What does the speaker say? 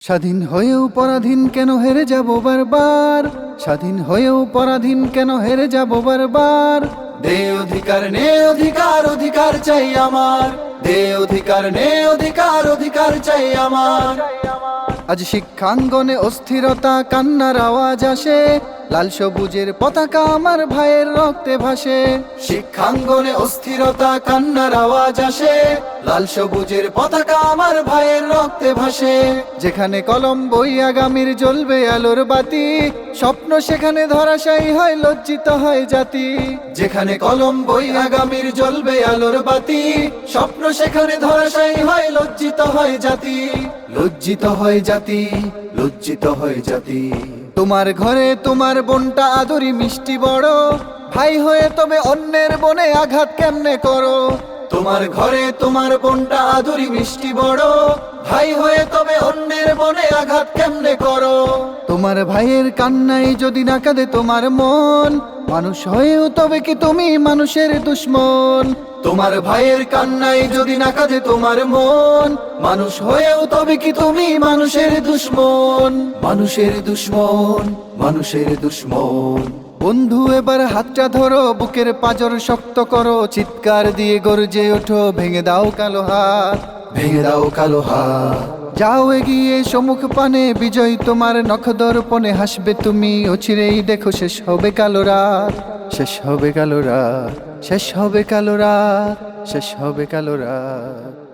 স্বাধীন হয়েও পরাধীন কেন হেরে যাব বারবার? স্বাধীন হয়েও পরাধীন কেন হেরে যাব বারবার? দে অধিকার, নে অধিকার অধিকার চাই আমার। দে অধিকার, নে অধিকার অধিকার চাই আমার। আজ শিক্ষাঙ্গনে অস্থিরতা, কান্নার আওয়াজ আসে। লাল সবুজের পতাকা আমার ভাইয়ের রক্তে ভাসে। শিক্ষাঙ্গনে অস্থিরতা, কান্নার আওয়াজ আসে। লাল সবুজের পতাকা আমার ভাইয়ের রক্তে ভাসে। যেখানে কলম বই আগামীর জ্বলবে আলোর বাতি। স্বপ্ন সেখানে ধরাশায়ী হয়, লজ্জিত হয় জাতি। যেখানে কলম বই আগামীর জ্বলবে আলোর বাতি। স্বপ্ন সেখানে ধরাশায়ী হয়, লজ্জিত হয় জাতি। লজ্জিত হয় জাতি, লজ্জিত হয় জাতি। তোমার ঘরে তোমার বোনটা আদরি মিষ্টি বড়, ভাই হয়ে তবে অন্যের বনে আঘাত কেমনে করো? তোমার ঘরে তোমার বোনটা আদরি মিষ্টি বড়, ভাই হয়ে তবে অন্যের বনে আঘাত কেমনে করো? তোমার ভাইয়ের কান্নাই যদি না কাঁদে তোমার মন, মানুষ হয়েও তবে কি তুমি মানুষের দুশ্মন? তোমার ভাইয়ের কান্নাই যদি না কাঁদে তোমার মন, মানুষ হয়েও তবে কি তুমি মানুষের দুশ্মন? মানুষের দুশ্মন মানুষের দুশ্মন। বন্ধু, এবার হাতটা ধরো, বুকের পাজর শক্ত করো, চিৎকার দিয়ে গর্জে ওঠো, ভেঙে দাও কালো হাত, ভেঙে দাও কালো হাত। যাও এগিয়ে, সম্মুখ পানে, বিজয় তোমার নখদর্পণে হাসবে তুমি, অচিরেই দেখো শেষ হবে কালো রাত। শেষ হবে কালো রাত শেষ হবে কালো রাত শেষ হবে কালো রাত।